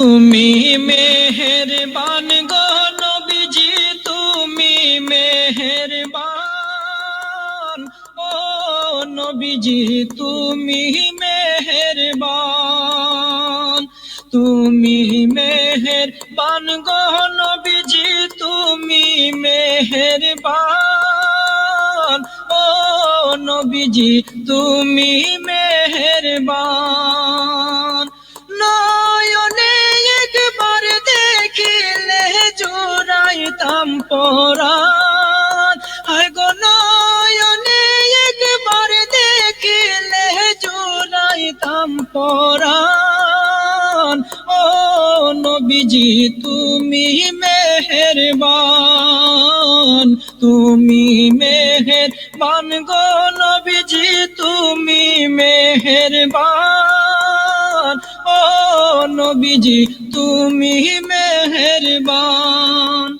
তুমি মেহেরবান গো নবীজি, তুমি মেহেরবান। ও নবীজি, তুমি মেহেরবান। তুমি মেহেরবান গো নবীজি, তুমি মেহেরবান। ও নবীজি, তুমি মেহেরবান। জোড়াইতাম পরাণ হায় গো নয়নে একবার দেখিলে জোড়াইতাম পরাণ। ও নবীজি, তুমি মেহেরবান। তুমি মেহেরবান গো নবীজি, তুমি মেহেরবান। ও নবীজি, তুমি মেহেরবান।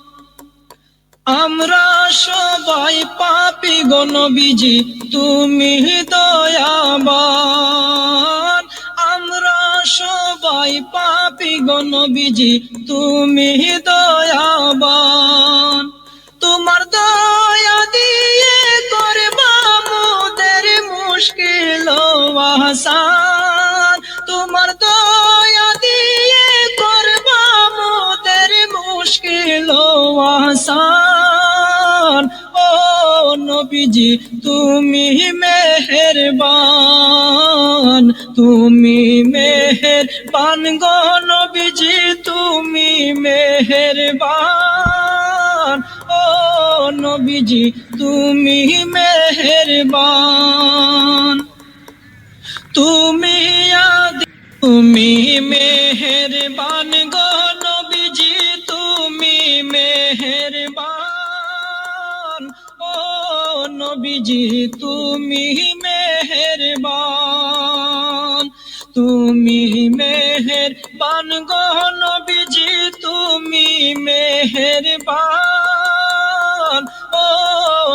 আমরা সবাই পাপি গো নবীজি, তুমি দয়াবান। আমরা সবাই পাপি গো নবীজি, তুমি দয়াবান। তোমার দয়া দিয়ে করবা মোদের মুশকিল আসান তোমার নবীজি, তুমি মেহেরবান তুমি মেহেরবান গো নবীজি, তুমি মেহেরবান। ও নবীজি, তুমি মেহেরবান। তুমি তুমি মেহেরবান। নবীজি তুমি মেহেরবান তুমি মেহেরবান গো নবীজি, তুমি মেহেরবান। ও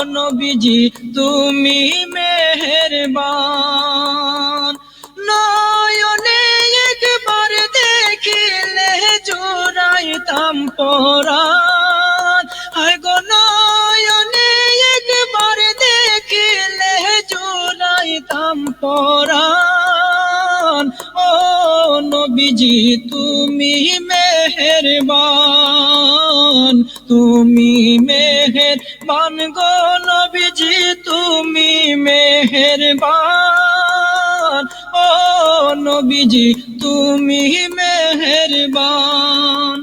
নবীজি, তুমি মেহেরবান। নয়নে একবার দেখিলে জোড়াইতাম পরাণ পরাণ ও নবীজি, তুমি মেহেরবান তুমি মেহেরবান গো নবীজি, তুমি মেহেরবান। ও নবীজি, তুমি মেহেরবান।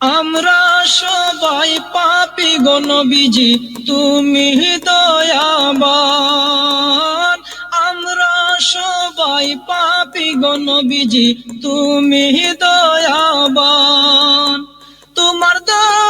আমরা সবাই পাপি গো নবীজি, তুমি দয়াবান। সবাই পাপি গণ বিজি তুমি দয়াবান। তোমার দয়া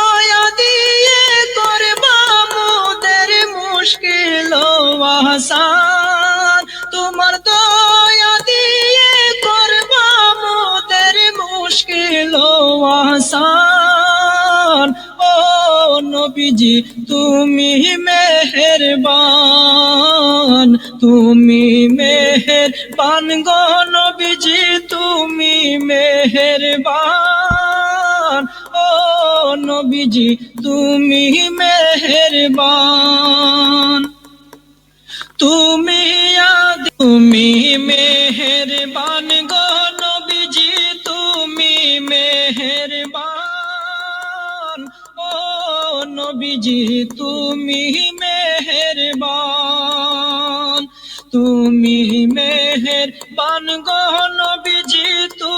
নবীজি তুমি মেহেরবান তুমি মেহেরবান গো নবীজি, তুমি মেহেরবান। ও নবীজি, তুমি মেহেরবান। তুমি তুমি মেহেরবান। নবীজি তুমি মেহেরবান তুমি মেহেরবান গো নবীজি তুমি